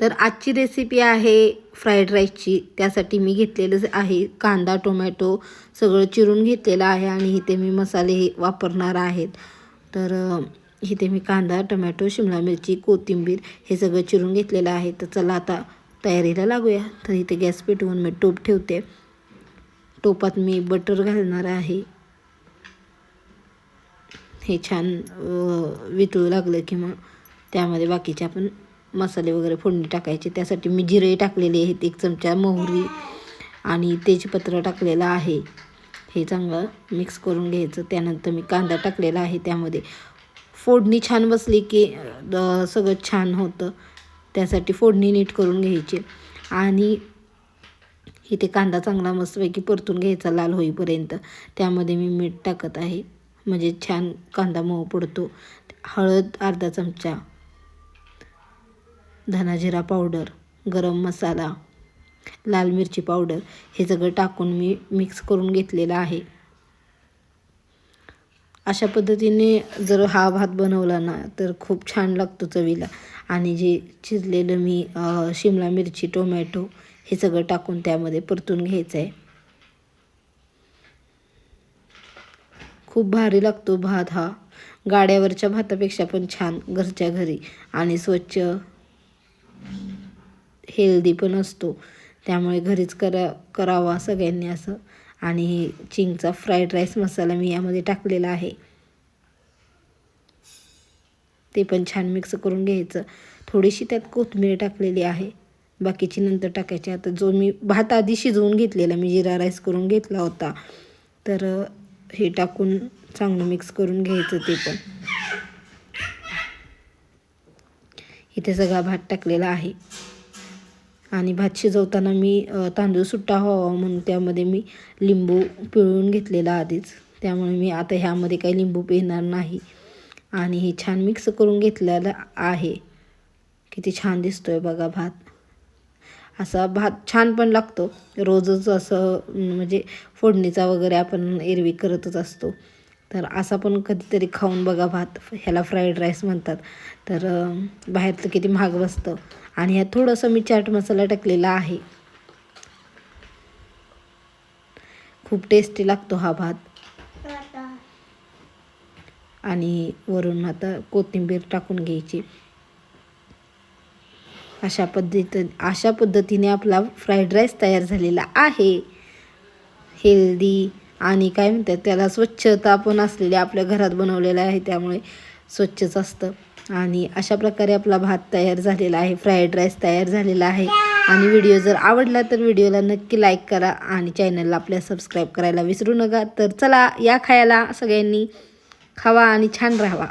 तर आजची रेसिपी आहे फ्राईड राईसची त्यासाठी मी घेतलेलं आहे कांदा टोमॅटो सगळं चिरून घेतलेलं आहे आणि इथे मी मसाले वापरणार आहेत. तर इथे मी कांदा टोमॅटो शिमला मिरची कोथिंबीर हे सगळं चिरून घेतलेलं आहे. तर चला आता तयारीला लागूया. तर इथे गॅस पेटवून मी टोप ठेवते. टोपात मी बटर घालणार आहे. हे छान वितळू लागलं की मग त्यामध्ये बाकीचे आपण मसाले वगैरे फोडणी टाकायचे. त्यासाठी मी जिरे टाकलेले आहेत एक चमचा मोहरी आणि तेजपत्र टाकलेलं आहे. हे चांगलं मिक्स करून घ्यायचं. त्यानंतर मी कांदा टाकलेला आहे त्यामध्ये. फोडणी छान बसली की सगळं छान होतं. त्यासाठी फोडणी नीट करून घ्यायची. आणि इथे कांदा चांगला मस्तपैकी परतून घ्यायचा लाल होईपर्यंत. त्यामध्ये मी मीठ टाकत आहे. म्हणजे छान कांदा मऊ पडतो. हळद अर्धा चमचा. धनाजिरा पावडर गरम मसाला लाल मिरची पावडर हे सगळं टाकून मी मिक्स करून घेतलेलं आहे. अशा पद्धतीने जर हा भात बनवला ना तर खूप छान लागतो चवीला. आणि जे चिरलेलं मी शिमला मिरची टोमॅटो हे सगळं टाकून त्यामध्ये परतून घ्यायचं आहे खूप भारी लागतो भात हा. गाड्यावरच्या भातापेक्षा पण छान घरच्या घरी. आणि स्वच्छ हेल्दी पण असतो. त्यामुळे घरीच करा करावा सगळ्यांनी असं. आणि चिंगचा फ्राईड राईस मसाला मी यामध्ये टाकलेला आहे. ते पण छान मिक्स करून घ्यायचं. थोडीशी त्यात कोथिंबीर टाकलेली आहे. बाकीची नंतर टाकायची. आता जो मी भात आधी शिजवून घेतलेला मी जिरा राईस करून घेतला होता. तर हे टाकून चांगलं मिक्स करून घ्यायचं ते पण. इथे सगळा भात टाकलेला आहे. आणि भात शिजवताना मी तांदूळ सुट्टा व्हावा म्हणून त्यामध्ये मी लिंबू पिळून घेतलेला आधीच. त्यामुळे मी आता ह्यामध्ये काही लिंबू पिणार नाही. आणि हे छान मिक्स करून घेतलेलं आहे. किती छान दिसतो आहे बघा भात. असा भात छान पण लागतो. रोजच असं म्हणजे फोडणीचा वगैरे आपण एरवी करतच असतो. तर असा पण कधीतरी खाऊन बघा भात. ह्याला फ्राईड राईस म्हणतात. तर बाहेरचं किती महाग बसतं. आणि ह्यात थोडंसं मी चाट मसाला टाकलेला आहे. खूप टेस्टी लागतो हा भात. आणि वरून आता कोथिंबीर टाकून घ्यायची. अशा पद्धत अशा पद्धतीने आपला फ्राईड राईस तयार झालेला आहे. हेल्दी आणि काय म्हणतात त्याला स्वच्छता पण असलेली आपल्या घरात बनवलेलं आहे त्यामुळे स्वच्छच असतं. आणि अशा प्रकारे आपला भात तयार झालेला आहे फ्राईड राईस तयार झालेला आहे. आणि व्हिडिओ जर आवडला तर व्हिडिओला नक्की लाईक करा आणि चॅनलला आपल्या सबस्क्राईब करायला विसरू नका. तर चला या खायला सगळ्यांनी खावा आणि छान राहावा.